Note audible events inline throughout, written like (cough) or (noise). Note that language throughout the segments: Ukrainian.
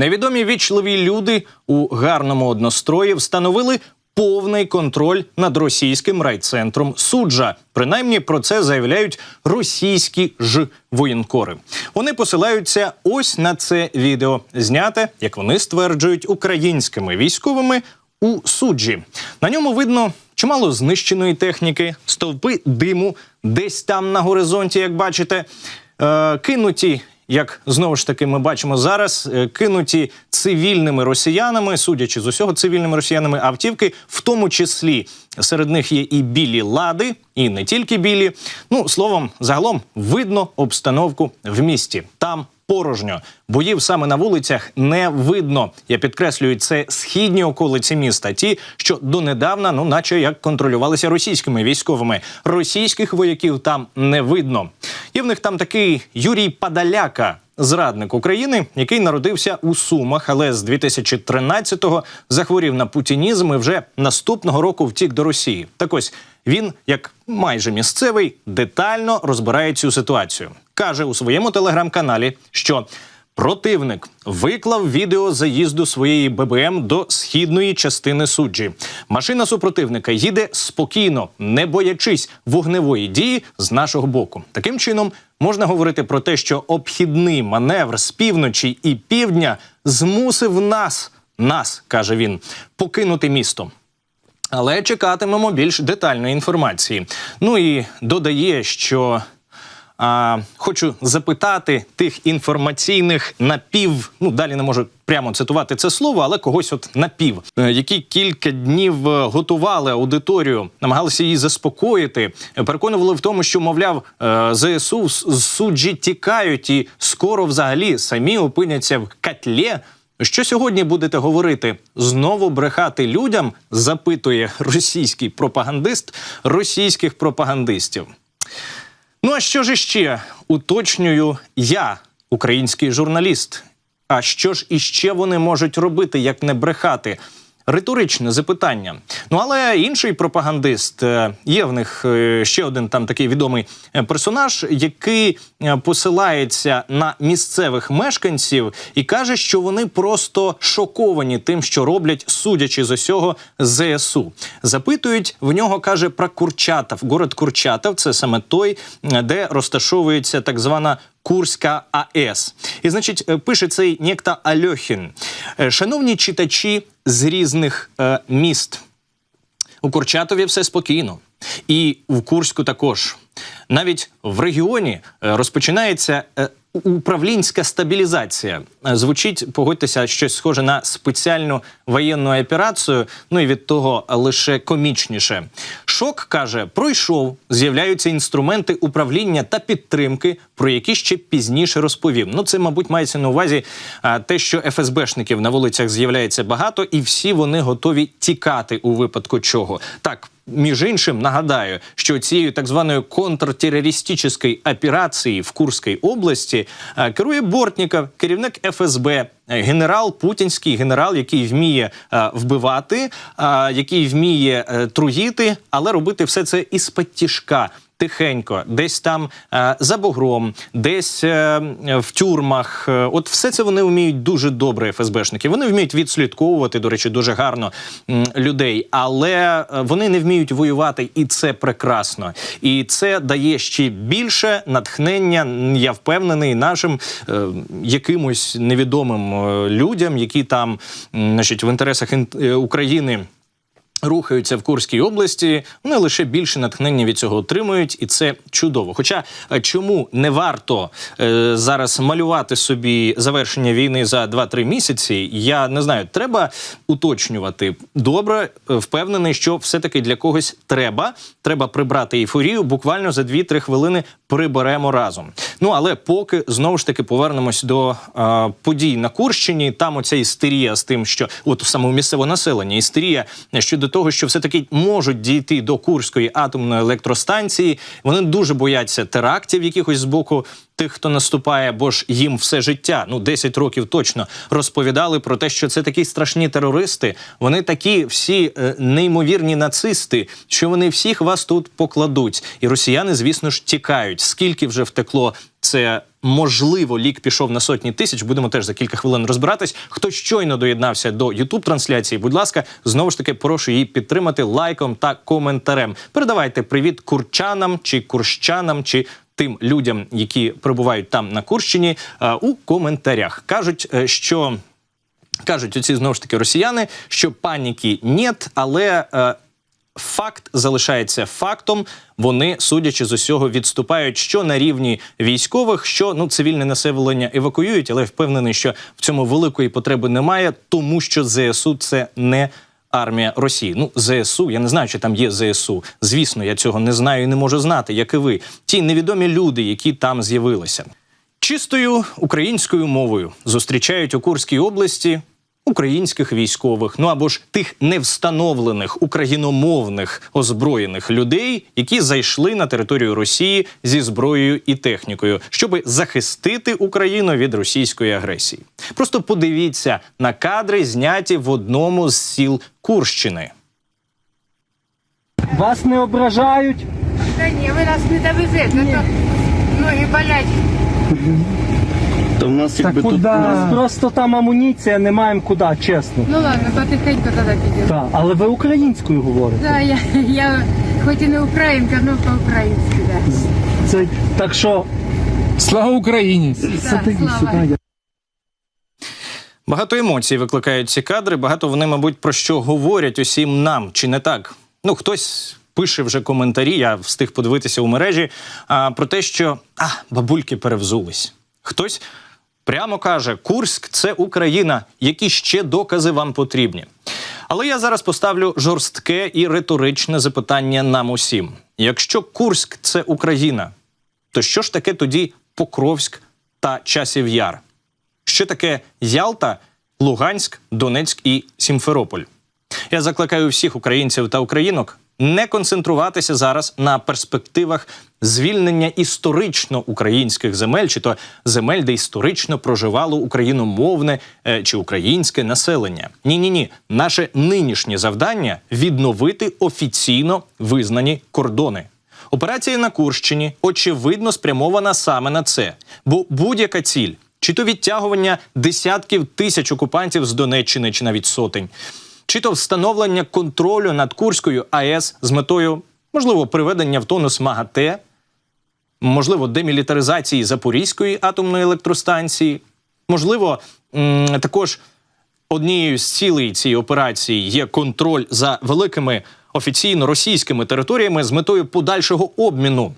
Невідомі вічливі люди у гарному однострої встановили повний контроль над російським райцентром суджа. Принаймні про це заявляють російські ж воєнкори. Вони посилаються ось на це відео, зняте, як вони стверджують, українськими військовими у суджі. На ньому видно чимало знищеної техніки, стовпи диму, десь там на горизонті, як бачите, е, кинуті. Як знову ж таки ми бачимо зараз, е, кинуті цивільними росіянами, судячи з усього, цивільними росіянами автівки, в тому числі серед них є і білі лади, і не тільки білі. Ну словом, загалом видно обстановку в місті. Там порожньо. Боїв саме на вулицях не видно. Я підкреслюю, це східні околиці міста, ті, що донедавна, ну наче як контролювалися російськими військовими. Російських вояків там не видно. Є в них там такий Юрій Падаляка. Зрадник України, який народився у Сумах, але з 2013-го захворів на путінізм і вже наступного року втік до Росії. Так ось він, як майже місцевий, детально розбирає цю ситуацію. Каже у своєму телеграм-каналі, що Противник виклав відео заїзду своєї ББМ до східної частини суджі. Машина супротивника їде спокійно, не боячись вогневої дії з нашого боку. Таким чином можна говорити про те, що обхідний маневр з півночі і півдня змусив нас, нас каже він, покинути місто. Але чекатимемо більш детальної інформації. Ну і додає, що а, Хочу запитати тих інформаційних напів. Ну далі не можу прямо цитувати це слово, але когось от напів, е, які кілька днів е, готували аудиторію, намагалися її заспокоїти. Переконували в тому, що мовляв е, зсу суджі тікають і скоро взагалі самі опиняться в котлі. Що сьогодні будете говорити? Знову брехати людям? Запитує російський пропагандист російських пропагандистів. Ну а що ж іще уточнюю я, український журналіст? А що ж іще вони можуть робити, як не брехати? Риторичне запитання. Ну але інший пропагандист е, є в них е, ще один там такий відомий е, персонаж, який посилається на місцевих мешканців і каже, що вони просто шоковані тим, що роблять, судячи з усього ЗСУ. Запитують в нього, каже про Курчатов. Город Курчатов це саме той, де розташовується так звана Курська АЕС. І, значить, е, пише цей некто Альохін. Е, шановні читачі з різних е, міст. У Курчатові все спокійно. І в Курську також. Навіть в регіоні е, розпочинається управлінська стабілізація. Звучить, погодьтеся, щось схоже на спеціальну воєнну операцію. Ну і від того лише комічніше. Шок каже, пройшов. З'являються інструменти управління та підтримки, про які ще пізніше розповім. Ну це, мабуть, мається на увазі те, що ФСБшників на вулицях з'являється багато, і всі вони готові тікати у випадку чого так. Між іншим нагадаю, що цією так званою контртерористичної операції в Курській області е, керує Бортніков, керівник ФСБ, е, генерал Путінський генерал, який вміє е, вбивати, який вміє труїти, але робити все це із патішка тихенько, десь там е, за бугром, десь е, в тюрмах. Е, от все це вони вміють дуже добре. ФСБшники. Вони вміють відслідковувати, до речі, дуже гарно м, людей, але е, вони не вміють воювати, і це прекрасно. І це дає ще більше натхнення. Я впевнений нашим е, якимось невідомим е, людям, які там, значить, в інтересах України. Рухаються в Курській області, вони лише більше натхнення від цього отримують, і це чудово. Хоча е, чому не варто е, зараз малювати собі завершення війни за 2-3 місяці, я не знаю. Треба уточнювати добре, е, впевнений, що все-таки для когось треба. Треба прибрати ейфорію. Буквально за 2-3 хвилини приберемо разом. Ну але поки знову ж таки повернемось до е, подій на Курщині. Там оця істерія з тим, що от саме місцеве населення істерія щодо того, що все таки можуть дійти до Курської атомної електростанції. Вони дуже бояться терактів, якихось з боку тих, хто наступає, бо ж їм все життя, ну 10 років точно розповідали про те, що це такі страшні терористи. Вони такі всі е, неймовірні нацисти, що вони всіх вас тут покладуть. І росіяни, звісно ж, тікають. Скільки вже втекло це Можливо, лік пішов на сотні тисяч. Будемо теж за кілька хвилин розбиратись. Хто щойно доєднався до youtube трансляції, будь ласка, знову ж таки прошу її підтримати лайком та коментарем. Передавайте привіт курчанам чи курщанам чи. Тим людям, які перебувають там на Курщині, е, у коментарях кажуть, е, що кажуть оці знову ж таки росіяни, що паніки нет, але е, факт залишається фактом. Вони, судячи з усього, відступають що на рівні військових, що ну цивільне населення евакуюють, але впевнений, що в цьому великої потреби немає, тому що ЗСУ це не. Армія Росії, ну ЗСУ, я не знаю, чи там є ЗСУ. Звісно, я цього не знаю і не можу знати, як і ви. Ті невідомі люди, які там з'явилися. Чистою українською мовою зустрічають у Курській області українських військових, ну або ж тих невстановлених україномовних озброєних людей, які зайшли на територію Росії зі зброєю і технікою, щоб захистити Україну від російської агресії. Просто подивіться на кадри, зняті в одному з сіл Курщини. Вас не ображають? Та ні, ви нас не довезете, то ноги болять. (laughs) В нас якби тут У нас просто там амуніція, не маємо куди, чесно. Ну ладно, потихеньку тоді підемо. Так, але ви українською говорите. Да, я, я хоч і не українка, але по-українськи, да. Це так що Слава Україні! сиди слава. сюди. Багато емоцій викликають ці кадри. Багато вони, мабуть, про що говорять усім нам, чи не так? Ну, хтось пише вже коментарі, я встиг подивитися у мережі а, про те, що а, бабульки перевзулись. Хтось прямо каже: Курськ це Україна. Які ще докази вам потрібні? Але я зараз поставлю жорстке і риторичне запитання нам усім: якщо Курськ це Україна, то що ж таке тоді Покровськ та Часів Яр? Що таке Ялта, Луганськ, Донецьк і Сімферополь? Я закликаю всіх українців та українок не концентруватися зараз на перспективах звільнення історично українських земель, чи то земель, де історично проживало україномовне е, чи українське населення. Ні, ні, ні. Наше нинішнє завдання відновити офіційно визнані кордони. Операція на Курщині очевидно спрямована саме на це, бо будь-яка ціль, чи то відтягування десятків тисяч окупантів з Донеччини, чи навіть сотень, чи то встановлення контролю над Курською АЕС з метою, можливо, приведення в тонус МАГАТЕ, можливо, демілітаризації Запорізької атомної електростанції, можливо, також однією з цілей цієї операції є контроль за великими офіційно російськими територіями з метою подальшого обміну.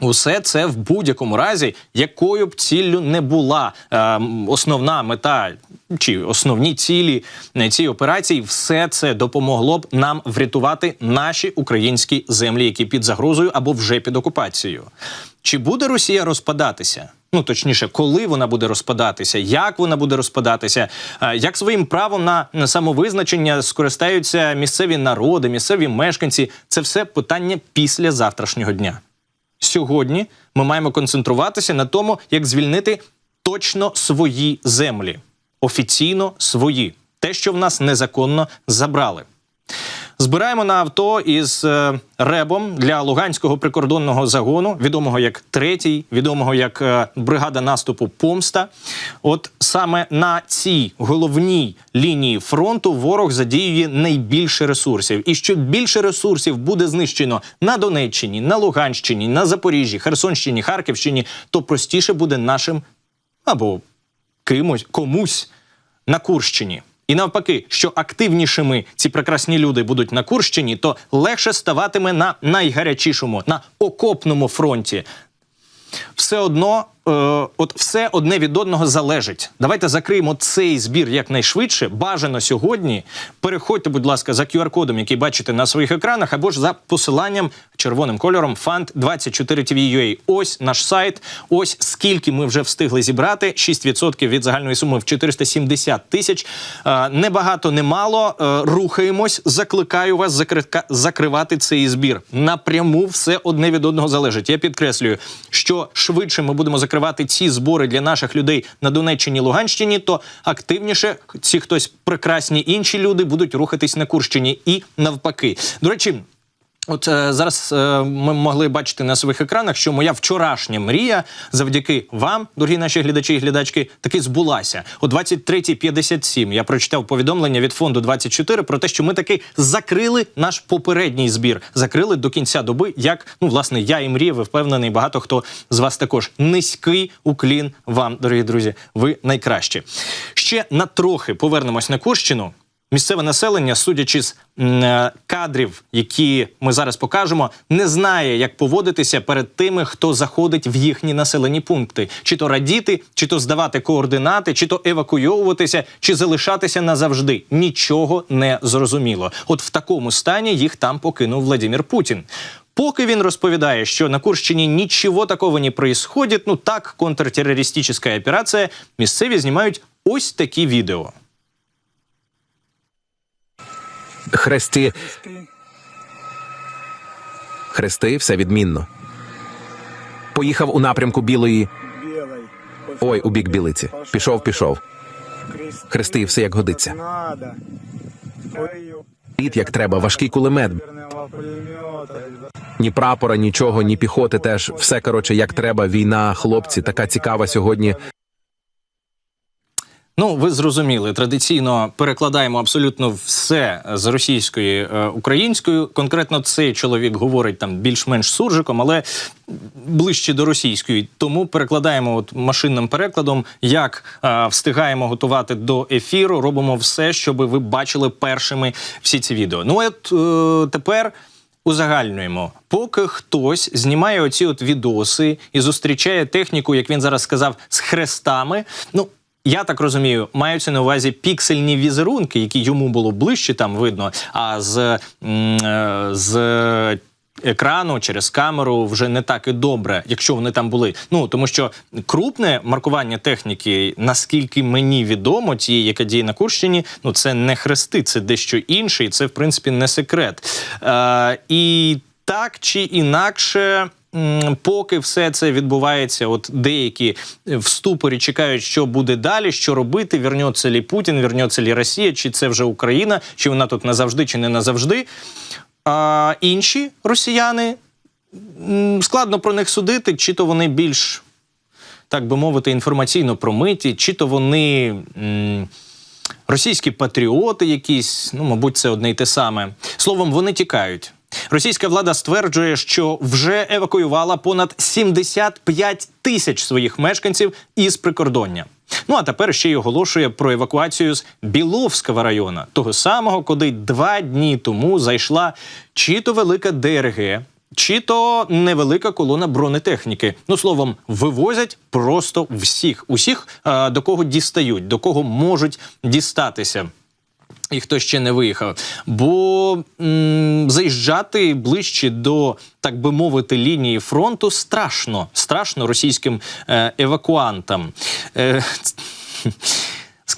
Усе це в будь-якому разі, якою б ціллю не була е, основна мета чи основні цілі е, цієї операції, все це допомогло б нам врятувати наші українські землі, які під загрозою або вже під окупацією. Чи буде Росія розпадатися? Ну точніше, коли вона буде розпадатися, як вона буде розпадатися, е, як своїм правом на на самовизначення скористаються місцеві народи, місцеві мешканці. Це все питання після завтрашнього дня. Сьогодні ми маємо концентруватися на тому, як звільнити точно свої землі, офіційно свої, те, що в нас незаконно забрали. Збираємо на авто із е, ребом для Луганського прикордонного загону, відомого як третій, відомого як е, бригада наступу Помста. От саме на цій головній лінії фронту ворог задіює найбільше ресурсів. І що більше ресурсів буде знищено на Донеччині, на Луганщині, на Запоріжжі, Херсонщині, Харківщині, то простіше буде нашим або кимось комусь на Курщині. І навпаки, що активнішими ці прекрасні люди будуть на Курщині, то легше ставатиме на найгарячішому, на окопному фронті. Все одно, от все одне від одного залежить. Давайте закриємо цей збір якнайшвидше. Бажано сьогодні. Переходьте, будь ласка, за QR-кодом, який бачите на своїх екранах, або ж за посиланням червоним кольором Fund 24 tv Ось наш сайт. Ось скільки ми вже встигли зібрати. 6% від загальної суми в 470 тисяч. Е, Небагато, немало. Е, Рухаємось. Закликаю вас закривати цей збір. Напряму все одне від одного залежить. Я підкреслюю, що швидше ми будемо закривати ці збори для наших людей на Донеччині, Луганщині, то активніше ці хтось прекрасні інші люди будуть рухатись на Курщині і навпаки. До речі. От е, зараз е, ми могли бачити на своїх екранах, що моя вчорашня мрія завдяки вам, дорогі наші глядачі і глядачки, таки збулася. О 23.57 я прочитав повідомлення від фонду 24 про те, що ми таки закрили наш попередній збір. Закрили до кінця доби. Як ну власне я і мріяв, і впевнений, багато хто з вас також низький уклін вам, дорогі друзі. Ви найкращі. Ще на трохи повернемось на Курщину. Місцеве населення, судячи з е, кадрів, які ми зараз покажемо, не знає, як поводитися перед тими, хто заходить в їхні населені пункти, чи то радіти, чи то здавати координати, чи то евакуйовуватися, чи залишатися назавжди. Нічого не зрозуміло. От в такому стані їх там покинув Владимир Путін. Поки він розповідає, що на Курщині нічого такого не происходит, ну так, контртеррористична операція, місцеві знімають ось такі відео. Хресті. Хрести, все відмінно. Поїхав у напрямку білої. Ой, у бік білиці. Пішов, пішов. Хрести, все як годиться. Літ як треба, важкий кулемет. Ні прапора, нічого, ні піхоти теж. Все коротше, як треба. Війна, хлопці, така цікава сьогодні. Ну, ви зрозуміли, традиційно перекладаємо абсолютно все з російської е, українською. Конкретно цей чоловік говорить там більш-менш суржиком, але ближче до російської. Тому перекладаємо от машинним перекладом, як е, встигаємо готувати до ефіру. Робимо все, щоб ви бачили першими всі ці відео. Ну от е, тепер. Узагальнюємо, поки хтось знімає оці от відоси і зустрічає техніку, як він зараз сказав, з хрестами. Ну я так розумію, маються на увазі піксельні візерунки, які йому було ближче, там видно. А з, е, з екрану через камеру вже не так і добре, якщо вони там були. Ну тому що крупне маркування техніки, наскільки мені відомо, тієї, яка діє на Курщині, ну це не хрести, це дещо інше, і це в принципі не секрет. Е, і так чи інакше. Поки все це відбувається, от деякі в ступорі чекають, що буде далі, що робити. Вернеться лі Путін, вернеться лі Росія, чи це вже Україна, чи вона тут назавжди, чи не назавжди. А інші росіяни складно про них судити, чи то вони більш, так би мовити, інформаційно промиті, чи то вони. м, Російські патріоти, якісь, ну мабуть, це одне й те саме. Словом, вони тікають. Російська влада стверджує, що вже евакуювала понад 75 тисяч своїх мешканців із прикордоння. Ну а тепер ще й оголошує про евакуацію з Біловського району, того самого, куди два дні тому зайшла чи то велика ДРГ, чи то невелика колона бронетехніки. Ну словом, вивозять просто всіх, усіх, е, до кого дістають, до кого можуть дістатися. І хто ще не виїхав, бо м, заїжджати ближче до, так би мовити, лінії фронту страшно, страшно російським е, евакуантам. Е,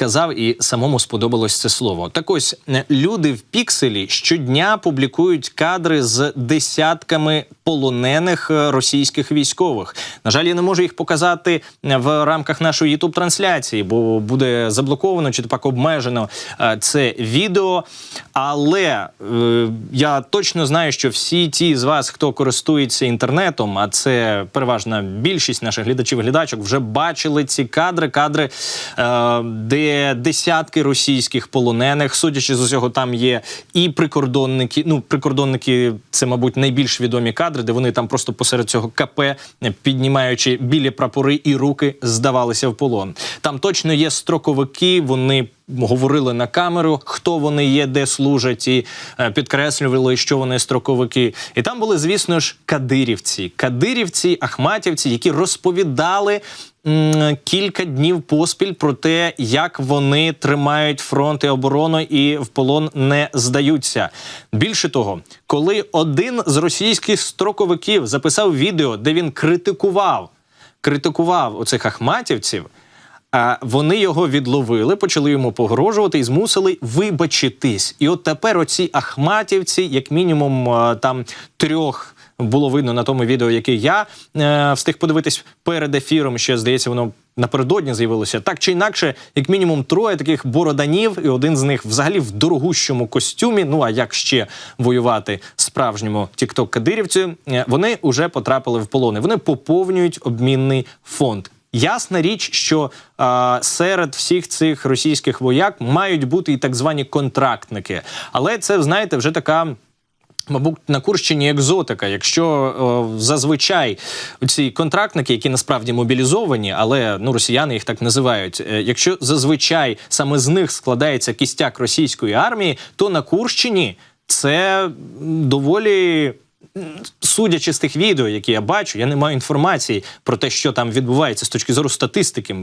Сказав і самому сподобалось це слово. Так ось е, люди в пікселі щодня публікують кадри з десятками полонених е, російських військових. На жаль, я не можу їх показати в рамках нашої youtube трансляції, бо буде заблоковано чи так обмежено е, це відео. Але е, я точно знаю, що всі ті з вас, хто користується інтернетом, а це переважна більшість наших глядачів і глядачок, вже бачили ці кадри, кадри, е, де десятки російських полонених, судячи з усього, там є і прикордонники. Ну, прикордонники це, мабуть, найбільш відомі кадри, де вони там просто посеред цього КП, піднімаючи білі прапори і руки, здавалися в полон. Там точно є строковики, вони. Говорили на камеру, хто вони є, де служать, і е, підкреслювали, що вони строковики. І там були, звісно ж, кадирівці, кадирівці, ахматівці, які розповідали кілька днів поспіль про те, як вони тримають фронт і оборону і в полон не здаються. Більше того, коли один з російських строковиків записав відео, де він критикував, критикував оцих ахматівців. А вони його відловили, почали йому погрожувати і змусили вибачитись. І от тепер оці ахматівці, як мінімум, там трьох. Було видно на тому відео, яке я е, встиг подивитись перед ефіром. Ще здається, воно напередодні з'явилося так чи інакше, як мінімум троє таких бороданів, і один з них взагалі в дорогущому костюмі. Ну а як ще воювати справжньому тікток-кадирівцю? Е, Вони вже потрапили в полони. Вони поповнюють обмінний фонд. Ясна річ, що а, серед всіх цих російських вояк мають бути і так звані контрактники, але це знаєте вже така. Мабуть, на Курщині екзотика. Якщо о, зазвичай ці контрактники, які насправді мобілізовані, але ну росіяни їх так називають. е, Якщо зазвичай саме з них складається кістяк російської армії, то на Курщині це доволі. Судячи з тих відео, які я бачу, я не маю інформації про те, що там відбувається з точки зору статистики.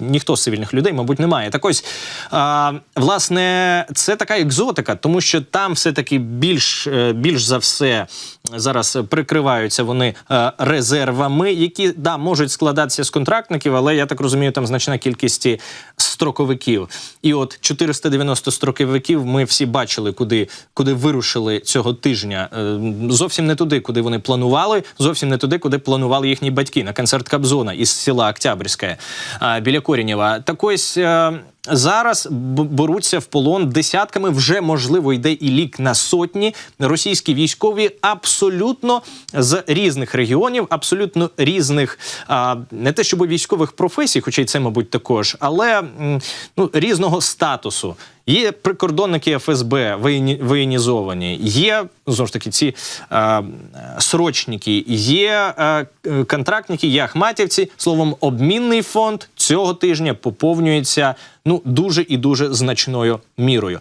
Ніхто з цивільних людей, мабуть, не має. Так ось, а, власне, це така екзотика, тому що там все-таки більш, е, більш за все зараз прикриваються вони е, резервами, які да, можуть складатися з контрактників, але я так розумію, там значна кількість строковиків. І от 490 строковиків ми всі бачили, куди, куди вирушили цього тижня. Е, Зовсім не туди, куди вони планували, зовсім не туди, куди планували їхні батьки на концерт Кобзона із села Октябрьське біля Корінєва. Так ось. Зараз беруться в полон десятками, вже можливо йде і лік на сотні російські військові абсолютно з різних регіонів, абсолютно різних а, не те, щоб військових професій, хоча й це, мабуть, також, але ну, різного статусу. Є прикордонники ФСБ воєні, воєнізовані, є знову ж таки ці е, срочники, є е, контрактники, є ахматівці. Словом, обмінний фонд цього тижня поповнюється ну дуже і дуже значною мірою.